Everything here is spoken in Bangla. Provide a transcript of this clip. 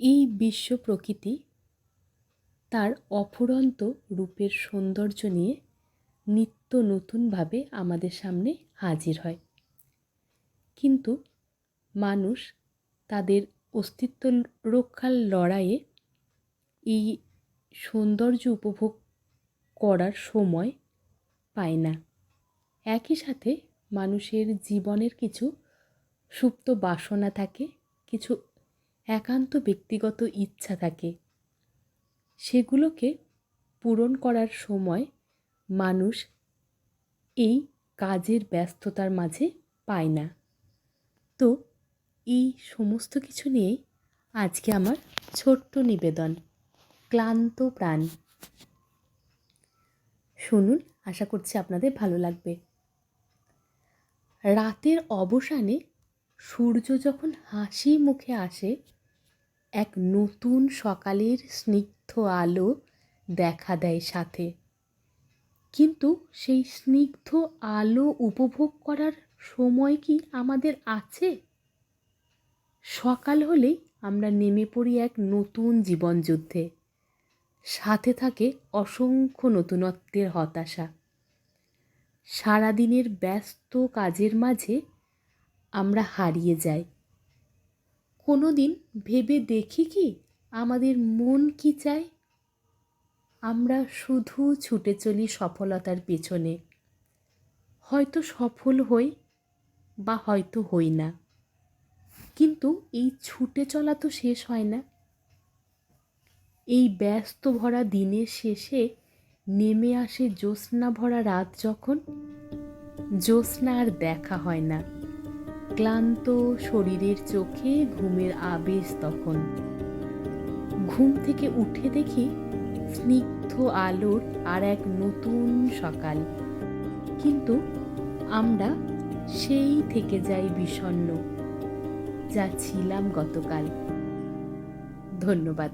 এই বিশ্ব প্রকৃতি তার অফুরন্ত রূপের সৌন্দর্য নিয়ে নিত্য নতুনভাবে আমাদের সামনে হাজির হয়। কিন্তু মানুষ তাদের অস্তিত্ব রক্ষার লড়াইয়ে এই সৌন্দর্য উপভোগ করার সময় পায় না। একই সাথে মানুষের জীবনের কিছু সুপ্ত বাসনা থাকে, কিছু একান্ত ব্যক্তিগত ইচ্ছা থাকে। সেগুলোকে পূরণ করার সময় মানুষ এই কাজের ব্যস্ততার মাঝে পায় না। তো এই সমস্ত কিছু নিয়েই আজকে আমার ছোট্ট নিবেদন, ক্লান্ত প্রাণ। শুনুন, আশা করছি আপনাদের ভালো লাগবে। রাতের অবসানে সূর্য যখন হাসি মুখে আসে এক নতুন সকালের স্নিগ্ধ আলো দেখা দেয় সাথে। কিন্তু সেই স্নিগ্ধ আলো উপভোগ করার সময় কি আমাদের আছে? সকাল হলেই আমরা নেমে পড়ি এক নতুন জীবনযুদ্ধে। সাথে থাকে অসংখ্য নতুনত্বের হতাশা। সারাদিনের ব্যস্ত কাজের মাঝে আমরা হারিয়ে যাই। কোনো দিন ভেবে দেখি কি আমাদের মন কি চায়? আমরা শুধু ছুটে চলি সফলতার পেছনে। হয়তো সফল হই বা হয়তো হই না। কিন্তু এই ছুটে চলা তো শেষ হয় না। এই ব্যস্ত ভরা দিনের শেষে নেমে আসে জ্যোৎস্না ভরা রাত যখন। জ্যোৎস্না আর দেখা হয় না। ক্লান্ত শরীরের চোখে ঘুমের আবেশ তখন। ঘুম থেকে উঠে দেখি স্নিগ্ধ আলোর আর এক নতুন সকাল। কিন্তু আমরা সেই থেকে যাই বিষণ্ণ, যা ছিলাম গতকাল। ধন্যবাদ।